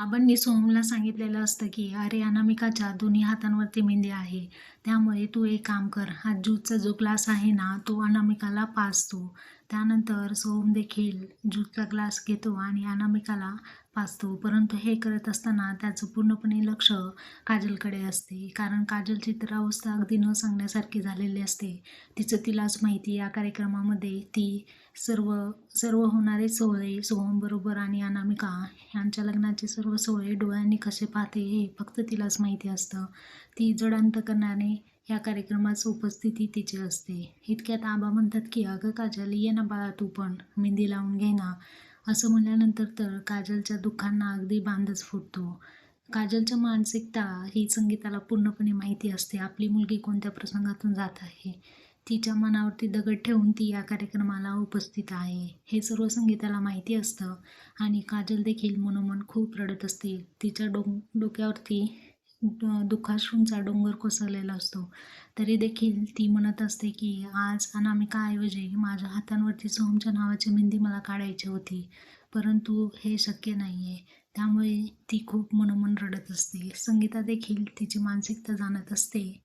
आबांनी सोहमला सांगितलेलं असतं की अरे अनामिकाच्या दोन्ही हातांवरती मेंदी आहे. त्यामुळे तू एक काम कर. हा ज्यूसचा जो ग्लास आहे ना तो अनामिकाला पाजतो त्यानंतर सोहम देखील ज्यूसचा ग्लास घेतो आणि अनामिकाला पाजतो परंतु हे करत असताना त्याचं पूर्णपणे लक्ष काजलकडे असते. कारण काजलची तर अवस्था अगदी न सांगण्यासारखी झालेली असते. तिचं तिलाच माहिती या कार्यक्रमामध्ये ती सर्व सर्व होणारे सोहळे सोहमबरोबर आणि अनामिका यांच्या लग्नाचे सर्व सोहळे डोळ्यांनी कसे पाहते हे फक्त तिलाच माहिती असतं. ती जडांत करणारे या कार्यक्रमाची उपस्थिती तिची असते. इतक्यात आबा म्हणतात की अगं काजल ये ना बाळा तू पण. मेहंदी लावून घे ना. असं म्हणल्यानंतर तर काजलच्या दुःखांना अगदी बांधच फुटतो. काजलच्या मानसिकता ही संगीताला पूर्णपणे माहिती असते. आपली मुलगी कोणत्या प्रसंगातून जात आहे? तिच्या मनावरती दगड ठेवून ती या कार्यक्रमाला उपस्थित आहे. हे सर्व संगीताला माहिती असतं आणि काजल देखील मनोमन खूप रडत असते. तिच्या डो डोक्यावरती दुःखाश्रूंचा डोंगर कोसळलेला असतो. तरी देखील ती म्हणत असते की आज अनामिकाऐवजी माझ्या हातांवरती सोहमच्या नावाची मेहंदी मला काढायची होती. परंतु हे शक्य नाही आहे त्यामुळे ती खूप मनोमन रडत असते. संगीता देखील तिची मानसिकता जाणत असते.